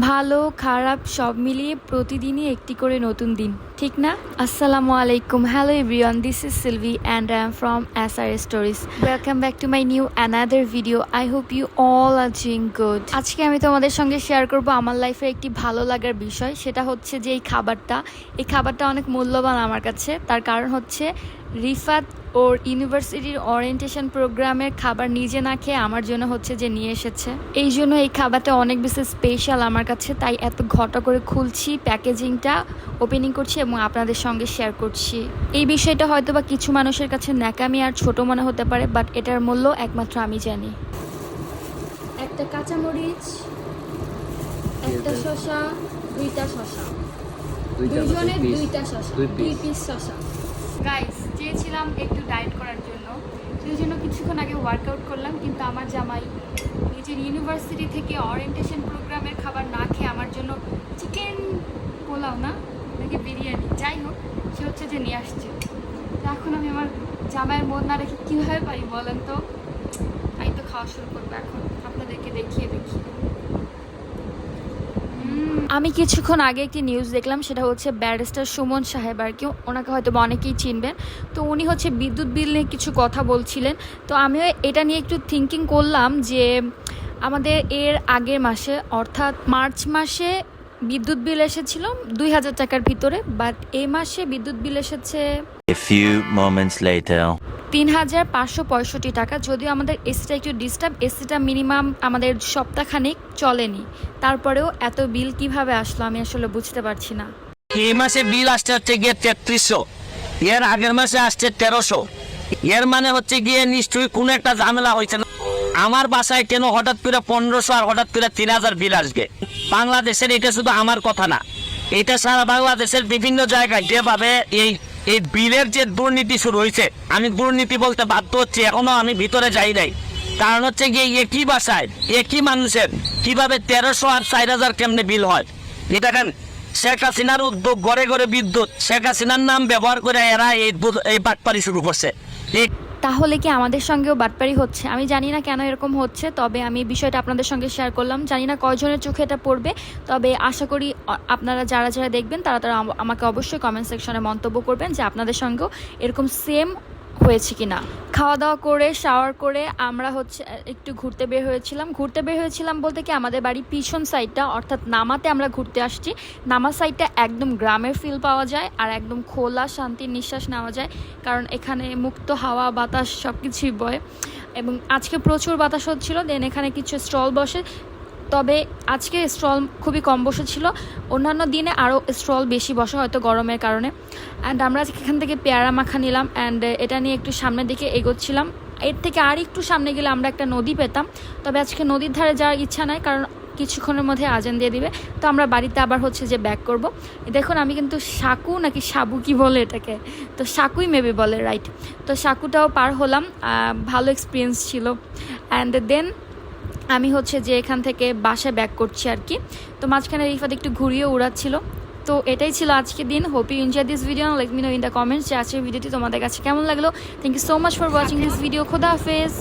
ভালো, খারাপ, সব মিলিয়ে প্রতিদিনই একটি করে নতুন দিন, ঠিক না? আসসালামু আলাইকুম। Hello everyone this is Silvi and I am from S R stories welcome back to my new another video I hope you all are doing good আজকে আমি তোমাদের সঙ্গে শেয়ার করব আমার লাইফের একটি ভালো লাগার বিষয়, সেটা হচ্ছে যে এই খাবারটা। এই খাবারটা অনেক মূল্যবান আমার কাছে। তার কারণ হচ্ছে রিফাত ওর ইউনিভার্সিটির ওরিয়েন্টেশন প্রোগ্রামের খাবার নিজে না খেয়ে আমার জন্য হচ্ছে যে নিয়ে এসেছে। এই জন্য এই খাবারটা অনেক বেশি স্পেশাল আমার কাছে তাই এত ঘটা করে খুলছি প্যাকেজিংটা ওপেনিং করছি এবং আপনাদের সঙ্গে শেয়ার করছি। এই বিষয়টা হয়তো বা কিছু মানুষের কাছে ন্যাকামি আর ছোট মনে হতে পারে বাট এটার মূল্য একমাত্র আমি জানি। একটা কাঁচামরিচ একটা শসা দুইটা শসা। দুইজনের দুইটা শসা দুই পিস শসা। গাইস চেয়েছিলাম একটু ডায়েট করার জন্য। সেই জন্য কিছুক্ষণ আগে ওয়ার্কআউট করলাম, কিন্তু আমার জামাই নিজের ইউনিভার্সিটি থেকে অরিয়েন্টেশন প্রোগ্রামের খাবার না খেয়ে আমার জন্য চিকেন পোলাও না, নাকি বিরিয়ানি, যাই হোক, সে হচ্ছে যে নিয়ে আসছে। এখন আমি আমার জামাইয়ের মন না রেখে কীভাবে পারি বলেন তো? তাই তো খাওয়া শুরু করব এখন, আপনাদেরকে দেখিয়ে দেখিয়ে আমি কিছুক্ষণ আগে একটি নিউজ দেখলাম, সেটা হচ্ছে ব্যারিস্টার সুমন সাহেব আর কি। ওনাকে হয়তো অনেকেই চিনবেন। তো উনি হচ্ছে বিদ্যুৎ বিল নিয়ে কিছু কথা বলছিলেন। তো আমিও এটা নিয়ে একটু থিঙ্কিং করলাম যে আমাদের এর আগের মাসে, অর্থাৎ মার্চ মাসে বিদ্যুৎ বিল এসেছিল দুই হাজার টাকার ভিতরে বাট এই মাসে বিদ্যুৎ বিল এসেছে A few moments later. তিন হাজার পাঁচশো পঁয়ষট্টি টাকা। যদিও আমাদের এসিটা একটু ডিস্টার্ব এসিটা মিনিমাম আমাদের সপ্তাহখানেক চলেনি। তারপরেও এত বিল কীভাবে আসলো আমি আসলে বুঝতে পারছি না। এই মাসে বিল আসছে হচ্ছে গিয়ে তেত্রিশশো। এর আগের মাসে আসছে তেরোশো। এর মানে হচ্ছে গিয়ে নিশ্চয়ই কোনো একটা ঝামেলা হয়েছে না। আমার বাসায় কেন হঠাৎ করে পনেরোশো আর হঠাৎ করে তিন হাজার বিল আসবে? বাংলাদেশের এটা শুধু আমার কথা না, এটা সারা বাংলাদেশের বিভিন্ন জায়গায় যেভাবে এই এই বিলের যে দুর্নীতি শুরু হয়েছে, আমি দুর্নীতি বলতে বাধ্য হচ্ছি, এখনও আমি ভিতরে যাই নাই। কারণ হচ্ছে গিয়ে একই বাসায়, একই মানুষের কীভাবে তেরোশো আর চার হাজার কেমনে বিল হয়? এটা কেন শেখ হাসিনার উদ্যোগ ঘরে ঘরে বিদ্যুৎ, শেখ হাসিনার নাম ব্যবহার করে এরা এই এই বাটপারি শুরু করছে। এই তাহলে কি আমাদের সঙ্গেও বাটপারি হচ্ছে? আমি জানি না কেন এরকম হচ্ছে, তবে আমি বিষয়টা আপনাদের সঙ্গে শেয়ার করলাম। জানি না কয়জনের চোখে এটা পড়বে, তবে আশা করি আপনারা যারা যারা দেখবেন, তারা তারা আমাকে অবশ্যই কমেন্ট সেকশনে মন্তব্য করবেন যে আপনাদের সঙ্গেও এরকম সেম হয়েছে কি না খাওয়া দাওয়া করে শাওয়ার করে আমরা হচ্ছে, একটু ঘুরতে বের হয়েছিলাম। ঘুরতে বের হয়েছিলাম বলতে কি আমাদের বাড়ির পিছন সাইডটা অর্থাৎ নামাতে আমরা ঘুরতে আসছি। নামা সাইডটা একদম গ্রামের ফিল পাওয়া যায় আর একদম খোলা, শান্তির নিঃশ্বাস নেওয়া যায়। কারণ এখানে মুক্ত হাওয়া, বাতাস সব কিছুই বয়। এবং আজকে প্রচুর বাতাস হচ্ছিল দেন এখানে কিছু স্টল বসে। তবে আজকে স্টল খুবই কম বসেছিল। অন্যান্য দিনে আরও স্টল বেশি বসে, হয়তো গরমের কারণে। অ্যান্ড আমরা আজকে এখান থেকে পেয়ারা মাখা নিলাম অ্যান্ড এটা নিয়ে একটু সামনের দিকে এগোচ্ছিলাম। এর থেকে আর একটু সামনে গেলে আমরা একটা নদী পেতাম। তবে আজকে নদীর ধারে যাওয়ার ইচ্ছা নাই, কারণ কিছুক্ষণের মধ্যে আজান দিয়ে দিবে। তো আমরা বাড়িতে আবার হচ্ছে যে ব্যাক করব। দেখুন, আমি কিন্তু সাকু নাকি সাবু কি বলে এটাকে। তো সাকুই মেবি বলে রাইট তো সাকুটাও পার হলাম ভালো এক্সপিরিয়েন্স ছিল। অ্যান্ড দেন আমি হচ্ছে যে এখান থেকে বাসায় ব্যাক করছি আর কি। তো মাঝখানে রিফাত একটু ঘুরিয়ে উড়াচ্ছিল। তো এটাই ছিল আজকের দিন। Hope you enjoy this video let me know in the comments যে আজকের ভিডিওটি তোমাদের কাছে কেমন লাগল। Thank you so much for watching this video খোদা হাফেজ।